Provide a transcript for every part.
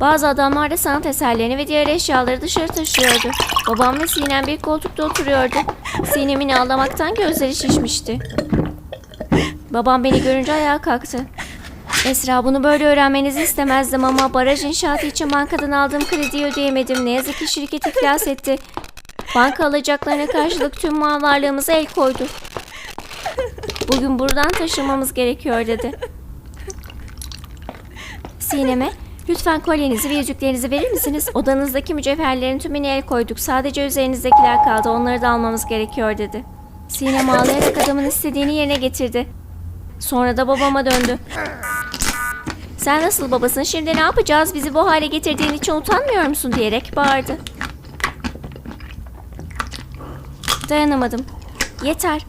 Bazı adamlar da sanat eserlerini ve diğer eşyaları dışarı taşıyordu. Babam ve Sinem bir koltukta oturuyordu. Sinem'in ağlamaktan gözleri şişmişti. Babam beni görünce ayağa kalktı. Esra bunu böyle öğrenmenizi istemezdim ama baraj inşaatı için bankadan aldığım krediyi ödeyemedim. Ne yazık ki şirket iflas etti. Banka alacaklarına karşılık tüm mal varlığımıza el koydu. Bugün buradan taşınmamız gerekiyor dedi. Sinem'e lütfen kolyenizi ve yüzüklerinizi verir misiniz? Odanızdaki mücevherlerin tümüne el koyduk. Sadece üzerinizdekiler kaldı. Onları da almamız gerekiyor dedi. Sinem ağlayarak adamın istediğini yerine getirdi. Sonra da babama döndü. Sen nasıl babasın? Şimdi ne yapacağız? Bizi bu hale getirdiğin için utanmıyor musun? diyerek bağırdı. Dayanamadım. Yeter.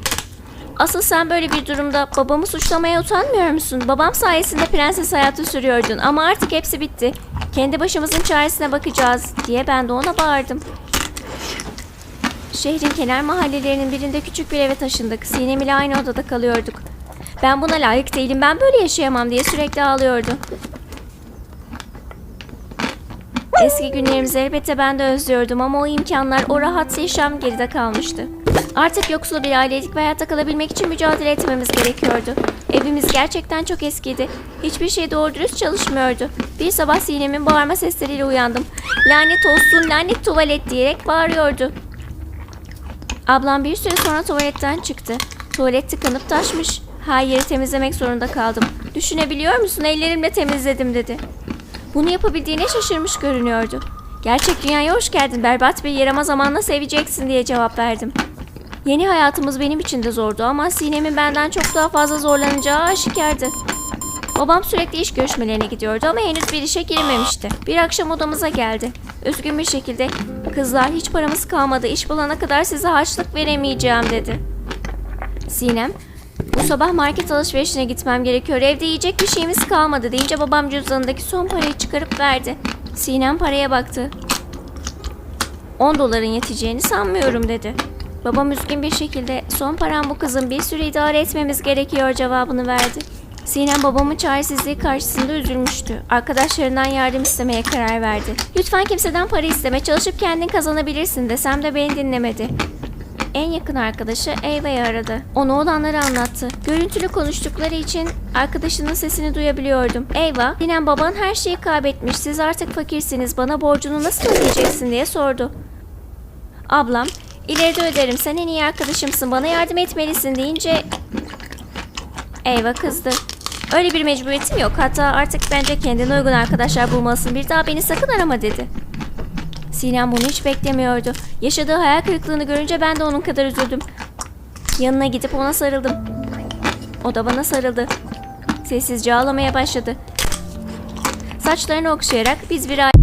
Asıl sen böyle bir durumda babamı suçlamaya utanmıyor musun? Babam sayesinde prenses hayatı sürüyordun ama artık hepsi bitti. Kendi başımızın çaresine bakacağız diye ben de ona bağırdım. Şehrin kenar mahallelerinin birinde küçük bir eve taşındık. Sinem ile aynı odada kalıyorduk. Ben buna layık değilim, ben böyle yaşayamam diye sürekli ağlıyordu. Eski günlerimizi elbette ben de özlüyordum ama o imkanlar, o rahat yaşam geride kalmıştı. Artık yoksul bir aileydik ve hayatta kalabilmek için mücadele etmemiz gerekiyordu. Evimiz gerçekten çok eskiydi. Hiçbir şey doğru dürüst çalışmıyordu. Bir sabah Sinem'in bağırma sesleriyle uyandım. Lanet olsun, lanet tuvalet diyerek bağırıyordu. Ablam bir süre sonra tuvaletten çıktı. Tuvalet tıkanıp taşmış. Her yeri temizlemek zorunda kaldım. Düşünebiliyor musun? Ellerimle temizledim dedi. Bunu yapabildiğine şaşırmış görünüyordu. Gerçek dünyaya hoş geldin berbat bir yer ama zamanla seveceksin diye cevap verdim. Yeni hayatımız benim için de zordu ama Sinem'in benden çok daha fazla zorlanacağı aşikardı. Babam sürekli iş görüşmelerine gidiyordu ama henüz bir işe girmemişti. Bir akşam odamıza geldi. Üzgün bir şekilde kızlar hiç paramız kalmadı iş bulana kadar size harçlık veremeyeceğim dedi. Sinem bu sabah market alışverişine gitmem gerekiyor. Evde yiyecek bir şeyimiz kalmadı deyince babam cüzdanındaki son parayı çıkarıp verdi. Sinem paraya baktı. 10 doların yeteceğini sanmıyorum dedi. Babam üzgün bir şekilde son param bu kızın bir süre idare etmemiz gerekiyor cevabını verdi. Sinem babamın çaresizliği karşısında üzülmüştü. Arkadaşlarından yardım istemeye karar verdi. Lütfen kimseden para isteme çalışıp kendin kazanabilirsin desem de beni dinlemedi. En yakın arkadaşı Eva'yı aradı. Ona olanları anlattı. Görüntülü konuştukları için arkadaşının sesini duyabiliyordum. Eva, Sinem baban her şeyi kaybetmiş. Siz artık fakirsiniz. Bana borcunu nasıl ödeyeceksin diye sordu. Ablam, ileride öderim. Sen en iyi arkadaşımsın. Bana yardım etmelisin deyince Eva kızdı. Öyle bir mecburiyetim yok. Hatta artık bence kendine uygun arkadaşlar bulmalısın. Bir daha beni sakın arama dedi. Sinem bunu hiç beklemiyordu. Yaşadığı hayal kırıklığını görünce ben de onun kadar üzüldüm. Yanına gidip ona sarıldım. O da bana sarıldı. Sessizce ağlamaya başladı. Saçlarını okşayarak biz bir aile